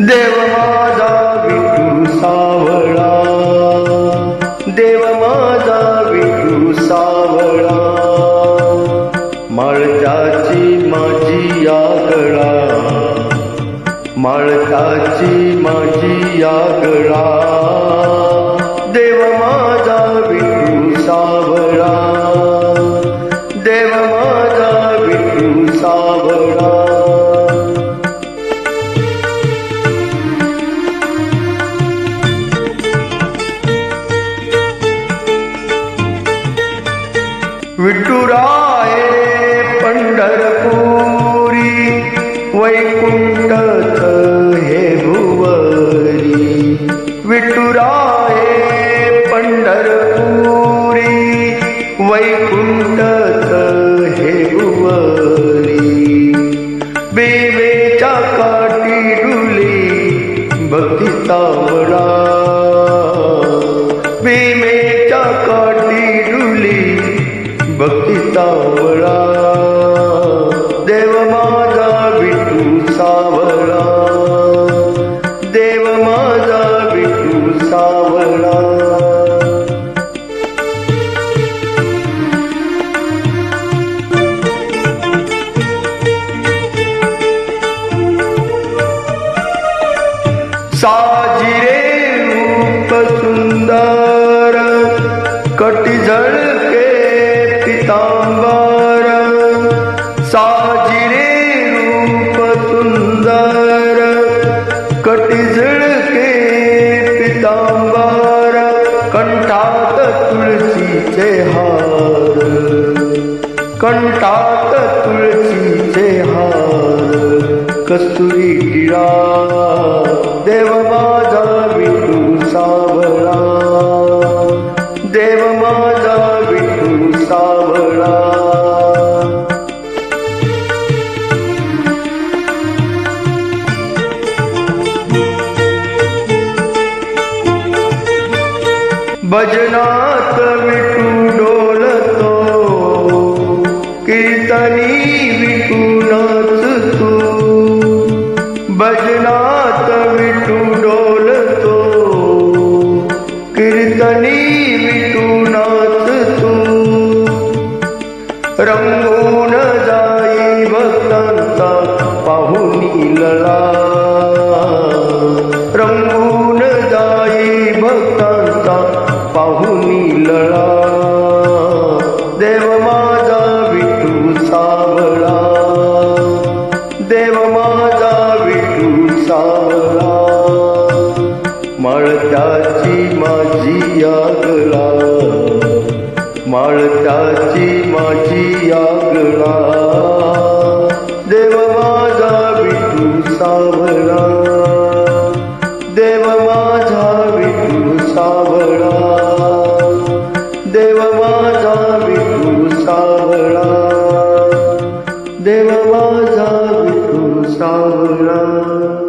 देव माझा विठू सावळा. देव माझा विठू सावळा. माळताची माझी आगळा. माळताची माझी आगळा. देव माझा विठू सावळा. विठुराये पंढरपुरी वैकुंठत हे भुवरी. विठुराये पंढरपुरी वैकुंठत हे भुवरी. बेवेच्या काठी डुली भक्ती तावडा सावळा देव माझा विठू सावळा. देव माझा विठू सावळा. साजिरे रूप सुंदर कटी पितांबर साजिरे रूप सुंदर कटिजळ झळके पितांबर कंठात तुळशीचे हार कंठात तुळशीचे हार कस्तुरी टिळा देवबाज भजनात विठू डोलतो कीर्तनी नाचतो भजनात विठू डोलतो कीर्तनी विठू नाचतो रंगून माळत्याची माझी आगला माळत्याची माझी आगला देव माझा विठू सावळा. देव माझा विठू सावळा. देव माझा विठू सावळा. देव माझा विठू सावळा.